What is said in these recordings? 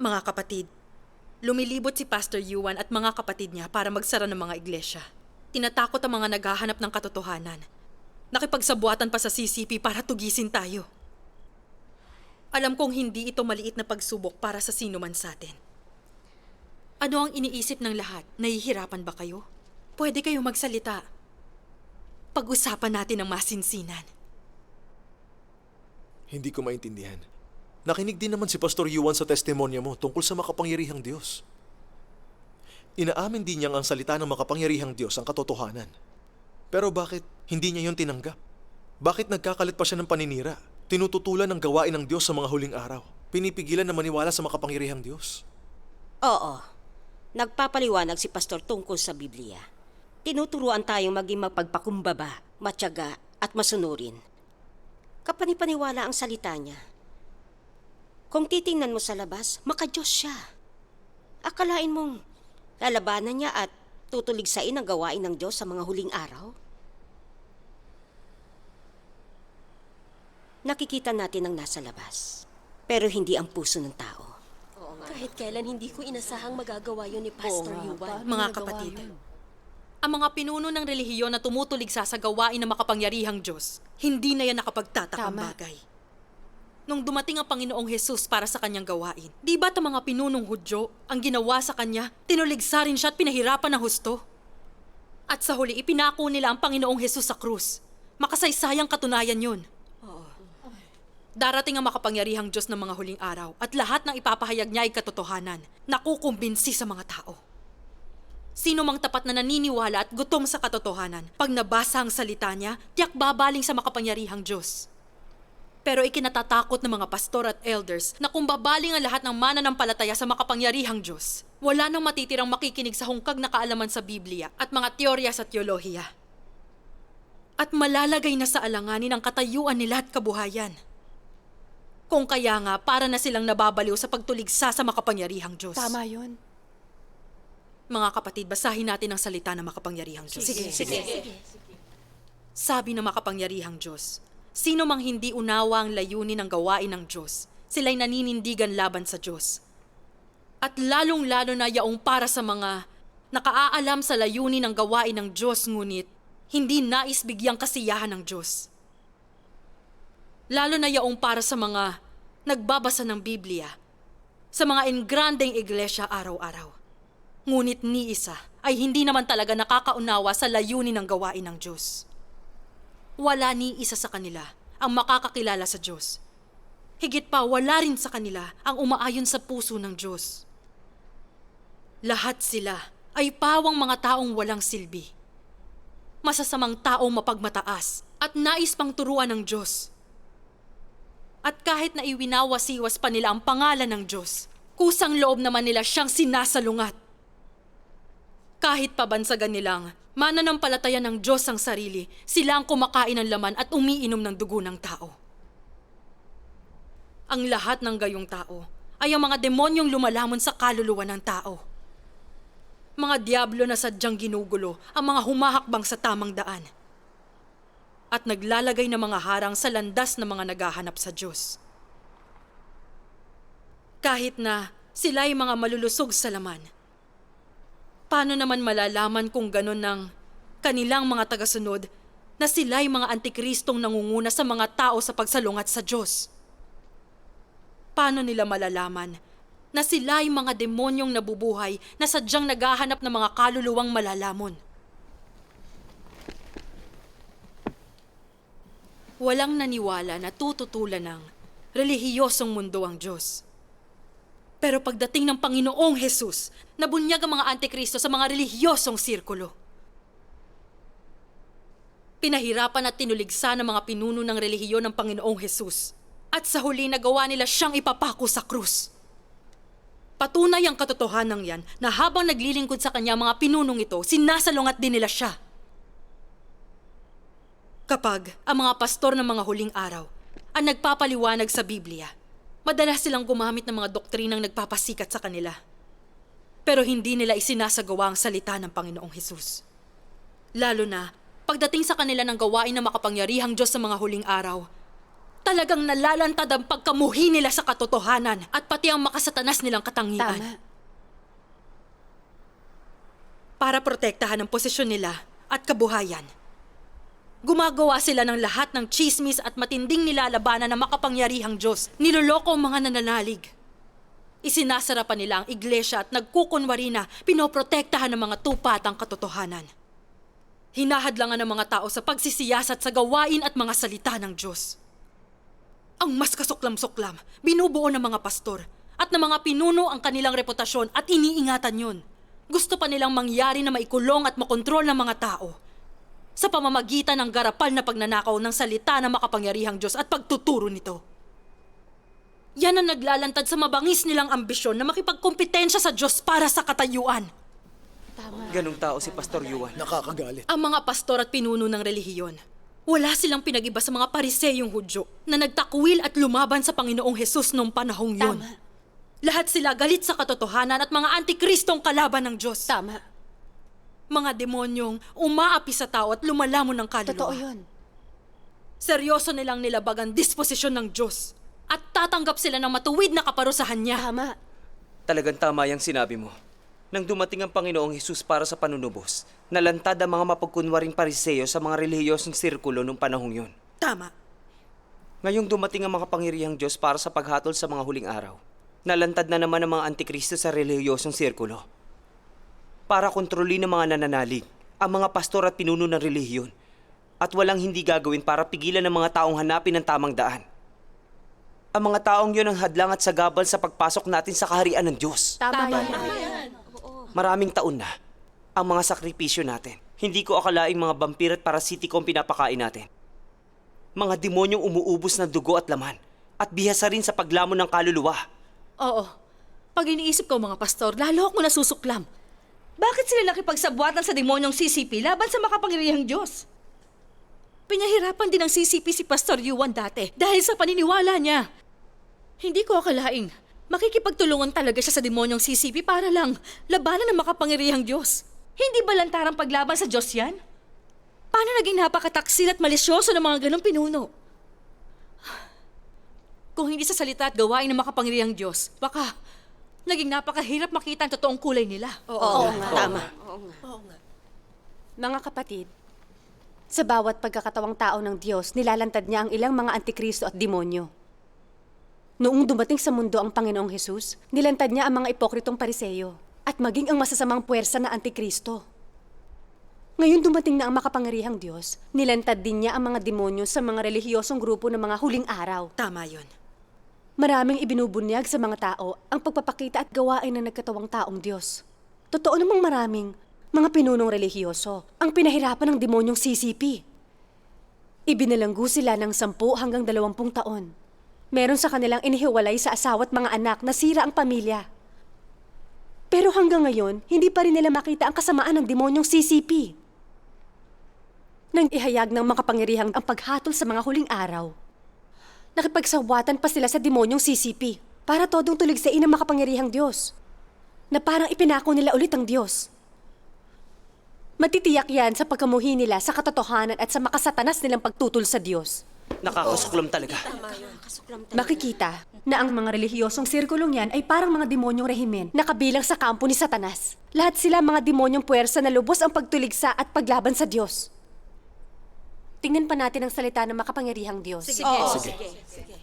Mga kapatid, lumilibot si Pastor Yuan at mga kapatid niya para magsara ng mga iglesia. Tinatakot ang mga naghahanap ng katotohanan. Nakipagsabuatan pa sa CCP para tugisin tayo. Alam kong hindi ito maliit na pagsubok para sa sino man sa atin. Ano ang iniisip ng lahat? Nahihirapan ba kayo? Pwede kayong magsalita. Pag-usapan natin ang masinsinan. Hindi ko maintindihan. Nakinig din naman si Pastor Yuan sa testimonya mo tungkol sa makapangyarihang Diyos. Inaamin din niyang ang salita ng makapangyarihang Diyos ang katotohanan. Pero bakit hindi niya yon tinanggap? Bakit nagkakalit pa siya ng paninira? Tinututulan ng gawain ng Diyos sa mga huling araw. Pinipigilan na maniwala sa makapangyarihang Diyos. Oo. Nagpapaliwanag si Pastor tungkol sa Biblia. Tinuturuan tayong maging mapagpakumbaba, matyaga, at masunurin. Kapanipaniwala ang salita niya. Kung titingnan mo sa labas, makadiyos siya. Akalain mong lalabanan niya at tutuligsain ang gawain ng Diyos sa mga huling araw? Nakikita natin ang nasa labas, pero hindi ang puso ng tao. Kahit kailan hindi ko inasahang magagawa yun ni Pastor Yuan. Mga kapatid, ang mga pinuno ng relihiyon na tumutuligsa sa gawain ng makapangyarihang Diyos, hindi na yan nakapagtatakang Tama. bagay. Nung dumating ang Panginoong Jesus para sa kanyang gawain, di ba't ang mga pinunong Hudyo ang ginawa sa kanya, tinuligsa rin siya at pinahirapan ng husto? At sa huli, ipinako nila ang Panginoong Jesus sa krus. Makasaysayang katunayan yun. Darating ang makapangyarihang Diyos ng mga huling araw at lahat ng ipapahayag niya ay katotohanan, nakukumbinsi sa mga tao. Sino mang tapat na naniniwala at gutom sa katotohanan, pag nabasa ang salita niya, tiyak babaling sa makapangyarihang Diyos. Pero ikinatatakot ng mga pastor at elders na kung babaling ang lahat ng mananampalataya sa makapangyarihang Diyos, wala nang matitirang makikinig sa hungkag na kaalaman sa Biblia at mga teorya sa teolohiya. At malalagay na sa alanganin ang katayuan nila at kabuhayan. Kung kaya nga, para na silang nababaliw sa pagtuligsa sa makapangyarihang Diyos. Tama yun. Mga kapatid, basahin natin ang salita ng makapangyarihang Diyos. Sige, Sige. Sabi ng makapangyarihang Diyos, Sino mang hindi unawa ang layunin ng gawain ng Diyos, sila'y naninindigan laban sa Diyos. At lalong-lalo na yaong para sa mga nakaaalam sa layunin ng gawain ng Diyos ngunit hindi nais bigyang kasiyahan ng Diyos. Lalo na yaong para sa mga nagbabasa ng Biblia, sa mga engrandeng iglesia araw-araw. Ngunit ni isa ay hindi naman talaga nakakaunawa sa layunin ng gawain ng Diyos. Wala ni isa sa kanila ang makakakilala sa Diyos. Higit pa, wala rin sa kanila ang umaayon sa puso ng Diyos. Lahat sila ay pawang mga taong walang silbi. Masasamang taong mapagmataas at nais pang turuan ng Diyos. At kahit na iwinawasiwas pa nila ang pangalan ng Diyos, kusang loob naman nila siyang sinasalungat. Kahit pabansagan nilang mananampalataya ng Diyos ang sarili, sila ang kumakain ng laman at umiinom ng dugo ng tao. Ang lahat ng gayong tao ay ang mga demonyong lumalamon sa kaluluwa ng tao. Mga diablo na sadyang ginugulo ang mga humahakbang sa tamang daan. At naglalagay ng mga harang sa landas ng mga naghahanap sa Diyos. Kahit na sila ay mga malulusog sa laman, paano naman malalaman kung ganon ng kanilang mga tagasunod na sila ay mga antikristong nangunguna sa mga tao sa pagsalungat sa Diyos? Paano nila malalaman na sila ay mga demonyong nabubuhay na sadyang naghahanap ng mga kaluluwang malalamon? Walang naniwala na tututulan ng relihiyosong mundo ang Diyos. Pero pagdating ng Panginoong Jesus, nabunyag ang mga antikristo sa mga relihiyosong sirkulo. Pinahirapan at tinuligsa ng mga pinuno ng relihiyon ng Panginoong Jesus. At sa huli nagawa nila siyang ipapako sa krus. Patunay ang katotohanan yan na habang naglilingkod sa kanya mga pinunong ito, sinasalungat din nila siya. Kapag ang mga pastor ng mga huling araw ang nagpapaliwanag sa Biblia, madalas silang gumamit ng mga doktrinang nagpapasikat sa kanila. Pero hindi nila isinasagawa ang salita ng Panginoong Hesus. Lalo na, pagdating sa kanila ng gawain ng makapangyarihang Diyos sa mga huling araw, Talagang nalalantad ang pagkamuhi nila sa katotohanan at pati ang makasatanas nilang katangian. Tama. Para protektahan ang posisyon nila at kabuhayan. Gumagawa sila ng lahat ng chismis at matinding nilalabanan ng makapangyarihang Diyos. Niloloko ang mga nananalig. Isinasara pa nila ang iglesia at nagkukunwari na pinoprotektahan ng mga tupat ang katotohanan. Hinahadlangan ng mga tao sa pagsisiyasat sa gawain at mga salita ng Diyos. Ang mas kasuklam-suklam, binubuo ng mga pastor at ng mga pinuno ang kanilang reputasyon at iniingatan yun. Gusto pa nilang mangyari na maikulong at makontrol ng mga tao sa pamamagitan ng garapal na pagnanakaw ng salita ng makapangyarihang Diyos at pagtuturo nito. Yan ang naglalantad sa mabangis nilang ambisyon na makipagkompetensya sa Diyos para sa katayuan. Ganong tao si Pastor Yuan. Nakakagalit. Ang mga pastor at pinuno ng relihiyon, wala silang pinag-iba sa mga pariseyong Hudyo na nagtakwil at lumaban sa Panginoong Hesus noong panahong yun. Tama. Lahat sila galit sa katotohanan at mga antikristong kalaban ng Diyos. Tama. Mga demonyong umaapi sa tao at lumalamon ng kaluluwa. Totoo yun. Seryoso nilang nilabag ang disposisyon ng Diyos at tatanggap sila ng matuwid na kaparusahan niya. Tama. Talagang tama yung sinabi mo. Nang dumating ang Panginoong Hesus para sa panunubos, nalantad ang mga mapagkunwaring pariseyo sa mga relihiyosong sirkulo nung panahong yun. Tama. Ngayong dumating ang makapangyarihang Diyos para sa paghatol sa mga huling araw, nalantad na naman ang mga antikristo sa relihiyosong sirkulo. Para kontrolin ng mga nananalig, ang mga pastor at pinuno ng relihiyon, at walang hindi gagawin para pigilan ng mga taong hanapin ang tamang daan. Ang mga taong yun ang hadlang at sagabal sa pagpasok natin sa kaharian ng Diyos. Tama, yan. Maraming taon na ang mga sakripisyo natin. Hindi ko akalaing mga vampir at parasitiko ang pinapakain natin. Mga demonyong umuubos ng dugo at laman at bihasa rin sa paglamon ng kaluluwa. Oo. Pag iniisip ko mga pastor, lalo ako nasusuklam. Bakit sila nakipagsabuatan sa demonyong CCP laban sa makapangyarihang Diyos? Pinahirapan din ng CCP si Pastor Yuan dati dahil sa paniniwala niya. Hindi ko akalaing makikipagtulungan talaga siya sa demonyong CCP para lang labanan ng makapangyarihang Diyos. Hindi ba lantarang paglaban sa Diyos yan? Paano naging napakataksil at malisyoso ng mga ganong pinuno? Kung hindi sa salita at gawain ng makapangyarihang Diyos, baka naging napakahirap makita ang totoong kulay nila. Oo, nga. Tama. Mga kapatid, sa bawat pagkakatawang tao ng Diyos, nilalantad niya ang ilang mga antikristo at demonyo. Noong dumating sa mundo ang Panginoong Hesus, nilantad niya ang mga ipokritong pariseyo at maging ang masasamang puwersa na antikristo. Ngayon dumating na ang makapangyarihang Diyos, nilantad din niya ang mga demonyo sa mga relihiyosong grupo ng mga huling araw. Tama yun. Maraming ibinubunyag sa mga tao ang pagpapakita at gawain ng nagkatawang taong Diyos. Totoo namang maraming mga pinunong relihiyoso ang pinahirapan ng demonyong CCP. Ibinalanggo sila ng 10 hanggang 20 taon. Meron sa kanilang inihiwalay sa asawa at mga anak na sira ang pamilya. Pero hanggang ngayon, hindi pa rin nila makita ang kasamaan ng demonyong CCP. Nang ihayag ng makapangyarihang ang paghatol sa mga huling araw, Nakipagsawatan pa sila sa demonyong CCP para todong tuligsain ang makapangyarihang Diyos. Na parang ipinako nila ulit ang Diyos. Matitiyak yan sa pagkamuhi nila sa katotohanan at sa makasatanas nilang pagtutol sa Diyos. Nakakasuklam talaga. Kasuklam talaga. Makikita na ang mga relihiyosong sirkulong yan ay parang mga demonyong rehimen na kabilang sa kampo ni Satanas. Lahat sila mga demonyong puwersa na lubos ang pagtuligsa at paglaban sa Diyos. Tingnan pa natin ang salita ng makapangyarihang Diyos. Sige. Sige.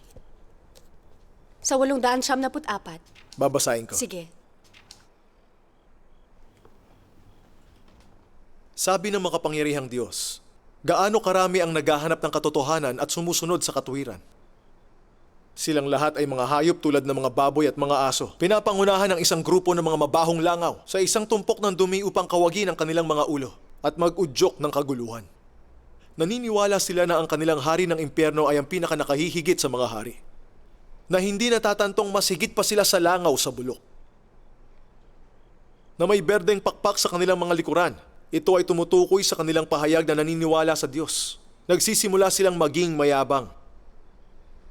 Sa walong daan siyam na apat. Babasahin ko. Sige. Sabi ng makapangyarihang Diyos, gaano karami ang naghahanap ng katotohanan at sumusunod sa katwiran. Silang lahat ay mga hayop tulad ng mga baboy at mga aso. Pinapangunahan ng isang grupo ng mga mabahong langaw sa isang tumpok ng dumi upang kawagin ang kanilang mga ulo at mag-udyok ng kaguluhan. Naniniwala sila na ang kanilang hari ng impyerno ay ang pinakanakahihigit sa mga hari. Na hindi natatantong mas higit pa sila sa langaw sa bulok na may berdeng pakpak sa kanilang mga likuran. Ito ay tumutukoy sa kanilang pahayag na naniniwala sa Diyos. Nagsisimula silang maging mayabang.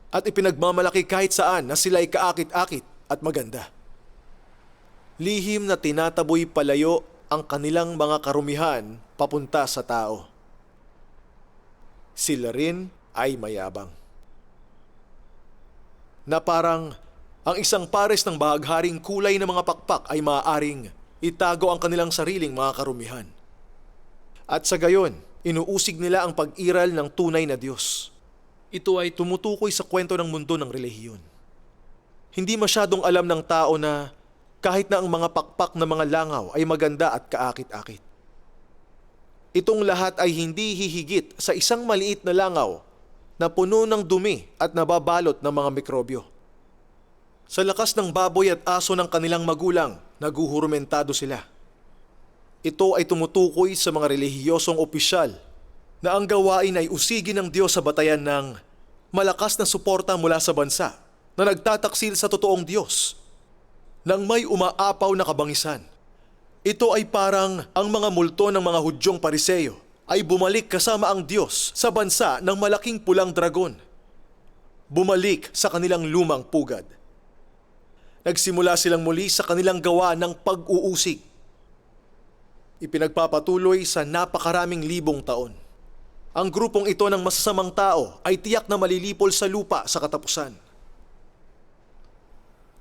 At ipinagmamalaki kahit saan na sila ay kaakit-akit at maganda. Lihim na tinataboy palayo ang kanilang mga karumihan papunta sa tao. Sila rin ay mayabang. na parang ang isang pares ng bahagharing kulay ng mga pakpak ay maaaring itago ang kanilang sariling mga karumihan. At sa gayon, inuusig nila ang pag-iral ng tunay na Diyos. Ito ay tumutukoy sa kwento ng mundo ng relihiyon. Hindi masyadong alam ng tao na kahit na ang mga pakpak na mga langaw ay maganda at kaakit-akit. Itong lahat ay hindi hihigit sa isang maliit na langaw na puno ng dumi at nababalot ng mga mikrobyo. Sa lakas ng baboy at aso ng kanilang magulang, naguhurumentado sila. Ito ay tumutukoy sa mga relihiyosong opisyal na ang gawain ay usigin ng Diyos sa batayan ng malakas na suporta mula sa bansa na nagtataksil sa totoong Diyos nang may umaapaw na kabangisan. Ito ay parang ang mga multo ng mga Hudyong Pariseyo ay bumalik kasama ang Diyos sa bansa ng malaking pulang dragon. Bumalik sa kanilang lumang pugad. Nagsimula silang muli sa kanilang gawa ng pag-uusig. Ipinagpapatuloy sa napakaraming libong taon. Ang grupong ito ng masasamang tao ay tiyak na malilipol sa lupa sa katapusan.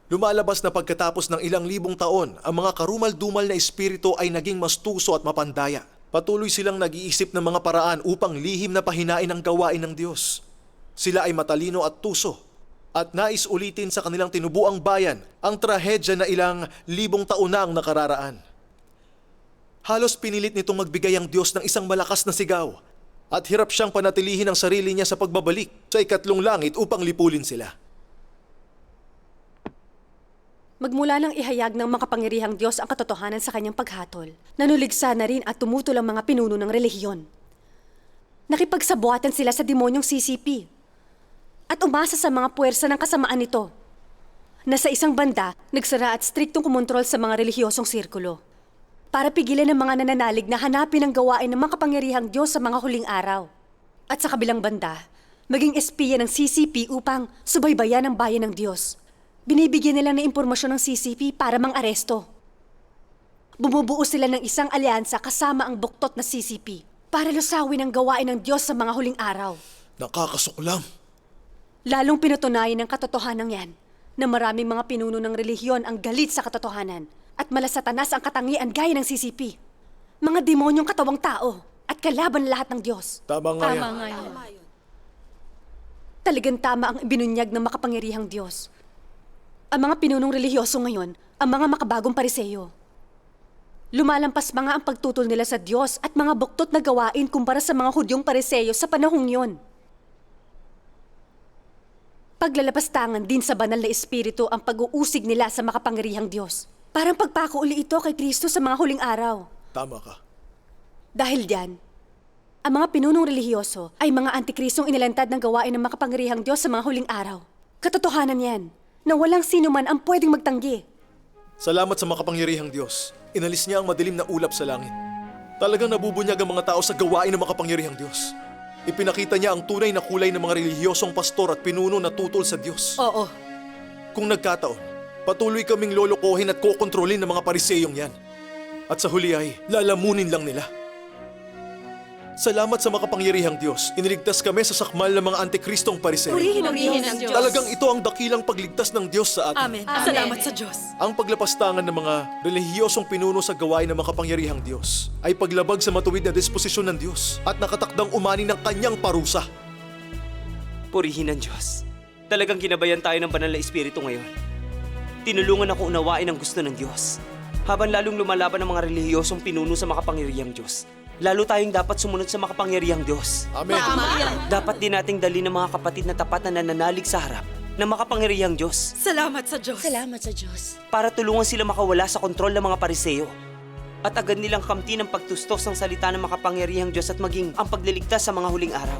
Lumalabas na pagkatapos ng ilang libong taon, ang mga karumal-dumal na espiritu ay naging mas tuso at mapandaya. Patuloy silang nag-iisip ng mga paraan upang lihim na pahinain ang gawain ng Diyos. Sila ay matalino at tuso at nais ulitin sa kanilang tinubuang bayan ang trahedya na ilang libong taon na ang nakararaan. Halos pinilit nitong magbigay ang Diyos ng isang malakas na sigaw at hirap siyang panatilihin ang sarili niya sa pagbabalik sa ikatlong langit upang lipulin sila. Magmula nang ihayag ng makapangyarihang Diyos ang katotohanan sa kanyang paghatol, nanuligsa na rin at tumutol ang mga pinuno ng relihiyon. Nakipagsabuatan sila sa demonyong CCP at umasa sa mga puwersa ng kasamaan nito na sa isang banda nagsara at striktong kumontrol sa mga relihiyosong sirkulo para pigilan ng mga nananalig na hanapin ang gawain ng makapangyarihang Diyos sa mga huling araw. At sa kabilang banda, maging espiya ng CCP upang subaybayan ang bayan ng Diyos. Binibigyan nila ng impormasyon ng CCP para mang-aresto. Bumubuo sila ng isang alyansa kasama ang buktot na CCP para lusawin ang gawain ng Diyos sa mga huling araw. Nakakasuklam. Lalong pinatunayan ng katotohanan yan na maraming mga pinuno ng relihiyon ang galit sa katotohanan at malasatanas ang katangian gaya ng CCP. Mga demonyong katawang tao at kalaban lahat ng Diyos. Tama nga yan. Tama nga yun. Talagang tama ang ibinunyag ng makapangyarihang Diyos. Ang mga pinunong relihiyoso ngayon, ang mga makabagong pariseyo. Lumalampas mga ang pagtutol nila sa Diyos at mga buktot na gawain kumpara sa mga hudyong pariseyo sa panahong yon. Paglalapastangan din sa banal na espiritu ang pag-uusig nila sa makapangyarihang Diyos. Parang pagpako uli ito kay Kristo sa mga huling araw. Tama ka. Dahil diyan, ang mga pinunong relihiyoso ay mga antikristong inilantad ng gawain ng makapangyarihang Diyos sa mga huling araw. Katotohanan yan, na walang sino man ang pwedeng magtanggi. Salamat sa makapangyarihang Diyos. Inalis niya ang madilim na ulap sa langit. Talagang nabubunyag ang mga tao sa gawain ng makapangyarihang Diyos. Ipinakita niya ang tunay na kulay ng mga relihiyosong pastor at pinuno na tutol sa Diyos. Oo. Kung nagkataon, patuloy kaming lolokohin at kokontrolin ng mga pariseyong yan. At sa huli ay lalamunin lang nila. Salamat sa makapangyarihang Diyos. Iniligtas kami sa sakmal ng mga antikristong pariseyo. Purihin ang Purihin Diyos. ang Diyos. Talagang ito ang dakilang pagligtas ng Diyos sa atin. Amen. Salamat sa Diyos. Ang paglapastangan ng mga relihiyosong pinuno sa gawain ng makapangyarihang Diyos ay paglabag sa matuwid na disposisyon ng Diyos at nakatakdang umani ng kanyang parusa. Purihin ang Diyos. Talagang ginabayan tayo ng banal na espiritu ngayon. Tinulungan ako unawain ang gusto ng Diyos. Habang lalong lumalaban ang mga relihiyosong pinuno sa makapangyarihang Diyos, lalo tayong dapat sumunod sa makapangyarihang Diyos. Amen. Dapat din nating dali ng mga kapatid na tapat na nananalig sa harap ng makapangyarihang Diyos Salamat sa Diyos. Salamat sa Diyos. para tulungan sila makawala sa kontrol ng mga pariseyo at agad nilang kamti ng pagtustos ng salita ng makapangyarihang Diyos at maging ang pagliligtas sa mga huling araw.